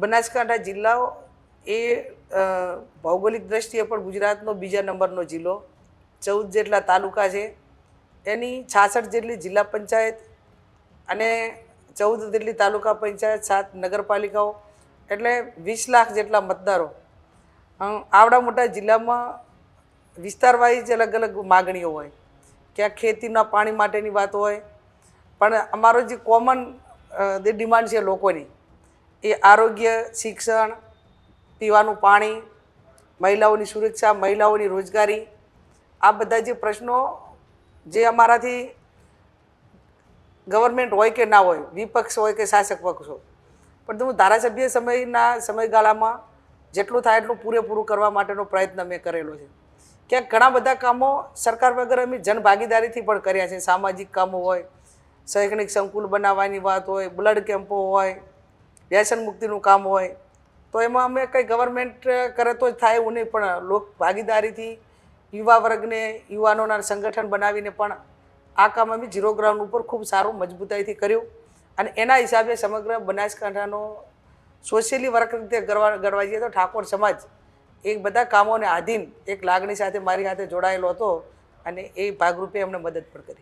બનાસકાંઠા જિલ્લાઓ એ ભૌગોલિક દ્રષ્ટિએ પણ ગુજરાતનો બીજા નંબરનો જિલ્લો. ચૌદ જેટલા તાલુકા છે. એની છાસઠ જેટલી જિલ્લા પંચાયત અને ચૌદ જેટલી તાલુકા પંચાયત, સાત નગરપાલિકાઓ, એટલે વીસ લાખ જેટલા મતદારો. આવડા મોટા જિલ્લામાં વિસ્તાર વાઇઝ અલગ અલગ માગણીઓ હોય. ક્યાંક ખેતીના પાણી માટેની વાત હોય. પણ અમારો જે કોમન ડિમાન્ડ છે લોકોની એ આરોગ્ય, શિક્ષણ, પીવાનું પાણી, મહિલાઓની સુરક્ષા, મહિલાઓની રોજગારી, આ બધા જે પ્રશ્નો જે અમારાથી ગવર્મેન્ટ હોય કે ના હોય, વિપક્ષ હોય કે શાસક પક્ષ હોય. પણ હું ધારાસભ્ય સમયના સમયગાળામાં જેટલું થાય એટલું પૂરેપૂરું કરવા માટેનો પ્રયત્ન મેં કરેલો છે. ક્યાંક ઘણા બધા કામો સરકાર વગર અમે જનભાગીદારીથી પણ કર્યા છે. સામાજિક કામો હોય, શૈક્ષણિક સંકુલ બનાવવાની વાત હોય, બ્લડ કેમ્પો હોય વ્યસન મુક્તિનું કામ હોય, તો એમાં અમે કંઈ ગવર્મેન્ટ કરે તો જ થાય એવું નહીં, પણ લોક ભાગીદારીથી યુવા વર્ગને, યુવાનોના સંગઠન બનાવીને પણ આ કામ અમે ઝીરો ગ્રાઉન્ડ ઉપર ખૂબ સારું મજબૂતાઈથી કર્યું. અને એના હિસાબે સમગ્ર બનાસકાંઠાનો સોશિયલી વર્ક રીતે ગરવા ગરવા જઈએ તો ઠાકોર સમાજ એ બધા કામોને આધીન એક લાગણી સાથે મારી સાથે જોડાયેલો હતો અને એ ભાગરૂપે અમને મદદ પણ કરી.